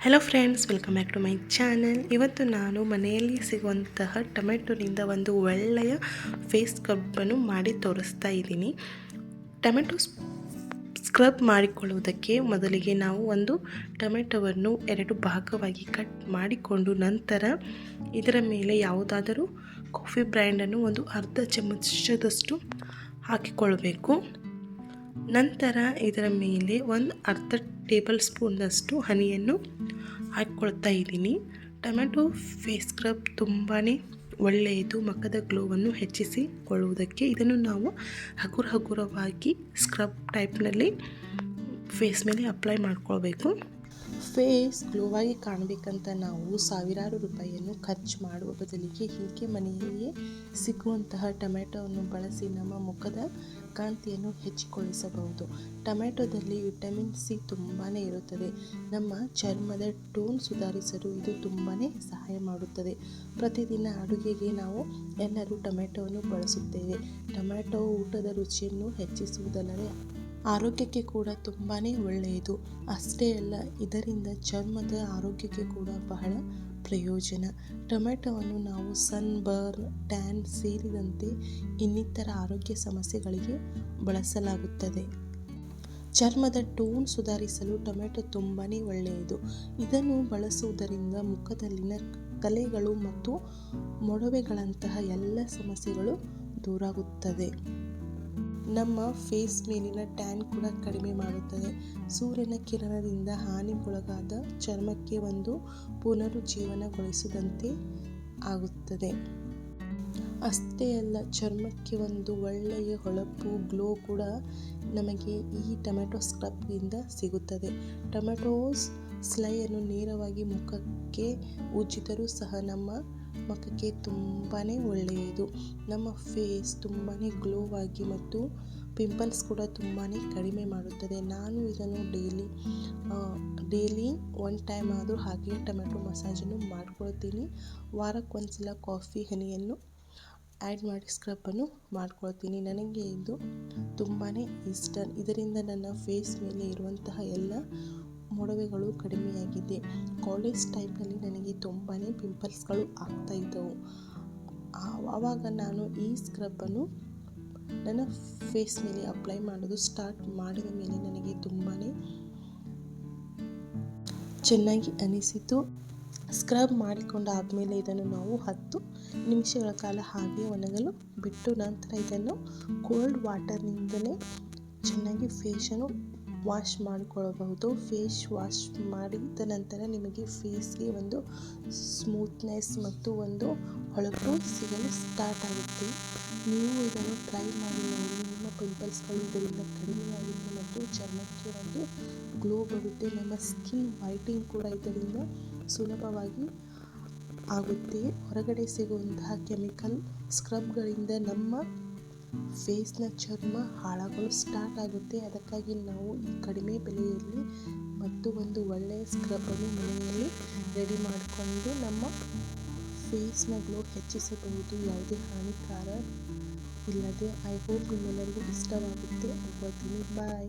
Hello friends welcome back to my channel ಇವತ್ತು ನಾನು ಮನೆಯಲ್ಲಿ ಸಿಗುವಂತಹ ಟೊಮೆಟೊನಿಂದ ಒಂದು ಒಳ್ಳೆಯ ಫೇಸ್ ಸ್ಕ್ರಬ್ಬನ್ನು ಮಾಡಿ ತೋರಿಸ್ತಾ ಇದ್ದೀನಿ. ಟೊಮೆಟೊ ಸ್ಕ್ರಬ್ ಮಾಡಿಕೊಳ್ಳುವುದಕ್ಕೆ ಮೊದಲಿಗೆ ನಾವು ಒಂದು ಟೊಮೆಟೊವನ್ನು ಎರಡು ಭಾಗವಾಗಿ ಕಟ್ ಮಾಡಿಕೊಂಡು ನಂತರ ಇದರ ಮೇಲೆ ಯಾವುದಾದರೂ ಕಾಫಿ ಬ್ರ್ಯಾಂಡನ್ನು ಒಂದು ಅರ್ಧ ಚಮಚದಷ್ಟು ಹಾಕಿಕೊಳ್ಳಬೇಕು ನಂತರ ಇದರ ಮೇಲೆ ಒಂದು ಅರ್ಧ ಟೇಬಲ್ ಸ್ಪೂನ್ನಷ್ಟು ಹನಿಯನ್ನು ಹಾಕ್ಕೊಳ್ತಾ ಇದ್ದೀನಿ. ಟೊಮೆಟೊ ಫೇಸ್ ಸ್ಕ್ರಬ್ ತುಂಬಾ ಒಳ್ಳೆಯದು, ಮಕ್ಕದ ಗ್ಲೋವನ್ನು ಹೆಚ್ಚಿಸಿಕೊಳ್ಳುವುದಕ್ಕೆ ಇದನ್ನು ನಾವು ಹಗುರ ಹಗುರವಾಗಿ ಸ್ಕ್ರಬ್ ಟೈಪ್ನಲ್ಲಿ ಫೇಸ್ ಮೇಲೆ ಅಪ್ಲೈ ಮಾಡ್ಕೊಳ್ಬೇಕು. ಫೇಸ್ ಗ್ಲೋವಾಗಿ ಕಾಣಬೇಕಂತ ನಾವು ಸಾವಿರಾರು ರೂಪಾಯಿಯನ್ನು ಖರ್ಚು ಮಾಡುವ ಬದಲಿಗೆ ಹೀಗೆ ಮನೆಯಲ್ಲಿಯೇ ಸಿಗುವಂತಹ ಟೊಮೆಟೊವನ್ನು ಬಳಸಿ ನಮ್ಮ ಮುಖದ ಕಾಂತಿಯನ್ನು ಹೆಚ್ಚಿಕೊಳ್ಳಿಸಬಹುದು. ಟೊಮೆಟೊದಲ್ಲಿ ವಿಟಮಿನ್ ಸಿ ತುಂಬಾ ಇರುತ್ತದೆ. ನಮ್ಮ ಚರ್ಮದ ಟೋನ್ ಸುಧಾರಿಸಲು ಇದು ತುಂಬಾ ಸಹಾಯ ಮಾಡುತ್ತದೆ. ಪ್ರತಿದಿನ ಅಡುಗೆಗೆ ನಾವು ಎಲ್ಲರೂ ಟೊಮೆಟೊವನ್ನು ಬಳಸುತ್ತೇವೆ. ಟೊಮೆಟೊ ಊಟದ ರುಚಿಯನ್ನು ಹೆಚ್ಚಿಸುವುದಲ್ಲದೆ ಆರೋಗ್ಯಕ್ಕೆ ಕೂಡ ತುಂಬಾ ಒಳ್ಳೆಯದು. ಅಷ್ಟೇ ಅಲ್ಲ, ಇದರಿಂದ ಚರ್ಮದ ಆರೋಗ್ಯಕ್ಕೆ ಕೂಡ ಬಹಳ ಪ್ರಯೋಜನ. ಟೊಮೆಟೊವನ್ನು ನಾವು ಸನ್ ಬರ್ನ್, ಟ್ಯಾನ್ ಸೇರಿದಂತೆ ಇನ್ನಿತರ ಆರೋಗ್ಯ ಸಮಸ್ಯೆಗಳಿಗೆ ಬಳಸಲಾಗುತ್ತದೆ. ಚರ್ಮದ ಟೋನ್ ಸುಧಾರಿಸಲು ಟೊಮೆಟೊ ತುಂಬಾ ಒಳ್ಳೆಯದು. ಇದನ್ನು ಬಳಸುವುದರಿಂದ ಮುಖದಲ್ಲಿನ ಕಲೆಗಳು ಮತ್ತು ಮೊಡವೆಗಳಂತಹ ಎಲ್ಲ ಸಮಸ್ಯೆಗಳು ದೂರಾಗುತ್ತದೆ. ನಮ್ಮ ಫೇಸ್ ಮೇಲಿನ ಟ್ಯಾನ್ ಕೂಡ ಕಡಿಮೆ ಮಾಡುತ್ತದೆ. ಸೂರ್ಯನ ಕಿರಣದಿಂದ ಹಾನಿಗೊಳಗಾದ ಚರ್ಮಕ್ಕೆ ಒಂದು ಪುನರುಜ್ಜೀವನಗೊಳಿಸಿದಂತೆ ಆಗುತ್ತದೆ. ಅಷ್ಟೇ ಅಲ್ಲ, ಚರ್ಮಕ್ಕೆ ಒಂದು ಒಳ್ಳೆಯ ಹೊಳಪು, ಗ್ಲೋ ಕೂಡ ನಮಗೆ ಈ ಟೊಮೆಟೊ ಸ್ಕ್ರಬ್ನಿಂದ ಸಿಗುತ್ತದೆ. ಟೊಮೆಟೋಸ್ ಸ್ಲೈಯನ್ನು ನೇರವಾಗಿ ಮುಖಕ್ಕೆ ಉಜ್ಜಿದರೂ ಸಹ ನಮ್ಮ ಮುಖಕ್ಕೆ ತುಂಬಾ ಒಳ್ಳೆಯದು. ನಮ್ಮ ಫೇಸ್ ತುಂಬಾ ಗ್ಲೋವಾಗಿ ಮತ್ತು ಪಿಂಪಲ್ಸ್ ಕೂಡ ತುಂಬಾ ಕಡಿಮೆ ಮಾಡುತ್ತದೆ. ನಾನು ಇದನ್ನು ಡೈಲಿ ಡೈಲಿ ಒನ್ ಟೈಮ್ ಆದರೂ ಹಾಗೆ ಟೊಮೆಟೊ ಮಸಾಜನ್ನು ಮಾಡ್ಕೊಳ್ತೀನಿ. ವಾರಕ್ಕೊಂದು ಸಲ ಕಾಫಿ ಹನಿಯನ್ನು ಆ್ಯಡ್ ಮಾಡಿ ಸ್ಕ್ರಬ್ಬನ್ನು ಮಾಡ್ಕೊಳ್ತೀನಿ. ನನಗೆ ಇದು ತುಂಬಾ ಇಷ್ಟ. ಇದರಿಂದ ನನ್ನ ಫೇಸ್ ಮೇಲೆ ಇರುವಂತಹ ಎಲ್ಲ ಮೊಡವೆಗಳು ಕಡಿಮೆಯಾಗಿದೆ. ಕಾಲೇಜ್ ಟೈಮ್ನಲ್ಲಿ ನನಗೆ ತುಂಬಾ ಪಿಂಪಲ್ಸ್ಗಳು ಆಗ್ತಾ ಇದ್ದವು. ಆವಾಗ ನಾನು ಈ ಸ್ಕ್ರಬ್ಬನ್ನು ನನ್ನ ಫೇಸ್ ಮೇಲೆ ಅಪ್ಲೈ ಮಾಡೋದು ಸ್ಟಾರ್ಟ್ ಮಾಡಿದ ಮೇಲೆ ನನಗೆ ತುಂಬಾ ಚೆನ್ನಾಗಿ ಅನಿಸಿತು. ಸ್ಕ್ರಬ್ ಮಾಡಿಕೊಂಡಾದಮೇಲೆ ಇದನ್ನು ನಾವು ಹತ್ತು ನಿಮಿಷಗಳ ಕಾಲ ಹಾಗೆ ಒಣಗಲು ಬಿಟ್ಟು ನಂತರ ಇದನ್ನು ಕೋಲ್ಡ್ ವಾಟರ್ನಿಂದಲೇ ಚೆನ್ನಾಗಿ ಫೇಶನ್ನು ವಾಶ್ ಮಾಡಿಕೊಳ್ಳಬಹುದು ಫೇಸ್ ವಾಶ್ ಮಾಡಿದ ನಂತರ ನಿಮಗೆ ಫೇಸ್ಗೆ ಒಂದು ಸ್ಮೂತ್ನೆಸ್ ಮತ್ತು ಒಂದು ಹೊಳಪು ಸಿಗಲು ಸ್ಟಾರ್ಟ್ ಆಗುತ್ತೆ. ನೀವು ಇದನ್ನು ಟ್ರೈ ಮಾಡಿ ನೋಡಿ, ನಿಮ್ಮ ಪಿಂಪಲ್ಸ್ಗಳು ಇದರಿಂದ ಕಡಿಮೆಯಾಗುತ್ತೆ ಮತ್ತು ಚರ್ಮಕ್ಕೆ ಒಂದು ಗ್ಲೋ ಬರುತ್ತೆ. ನಮ್ಮ ಸ್ಕಿನ್ ವೈಟಿಂಗ್ ಕೂಡ ಇದರಿಂದ ಸುಲಭವಾಗಿ ಆಗುತ್ತೆ. ಹೊರಗಡೆ ಸಿಗುವಂತಹ ಕೆಮಿಕಲ್ ಸ್ಕ್ರಬ್ಗಳಿಂದ ನಮ್ಮ ಫೇಸ್ನ ಚರ್ಮ ಹಾಳಾಗಲು ಸ್ಟಾರ್ಟ್ ಆಗುತ್ತೆ. ಅದಕ್ಕಾಗಿ ನಾವು ಈ ಕಡಿಮೆ ಬೆಲೆಯಲ್ಲಿ ಮತ್ತು ಒಂದು ಒಳ್ಳೆಯ ಸ್ಕ್ರಬನ್ನು ಮನೆಯಲ್ಲಿ ರೆಡಿ ಮಾಡಿಕೊಂಡು ನಮ್ಮ ಫೇಸ್ನ ಗ್ಲೋ ಹೆಚ್ಚಿಸಬಹುದು. ಯಾವುದೇ ಹಾನಿಕಾರ ಇಲ್ಲದೆ. ಐ ಹೋಪ್ ನಿಮ್ಮೆಲ್ಲರಿಗೂ ಇಷ್ಟವಾಗುತ್ತೆ. ಒಬ್ಬ ಬಾಯ್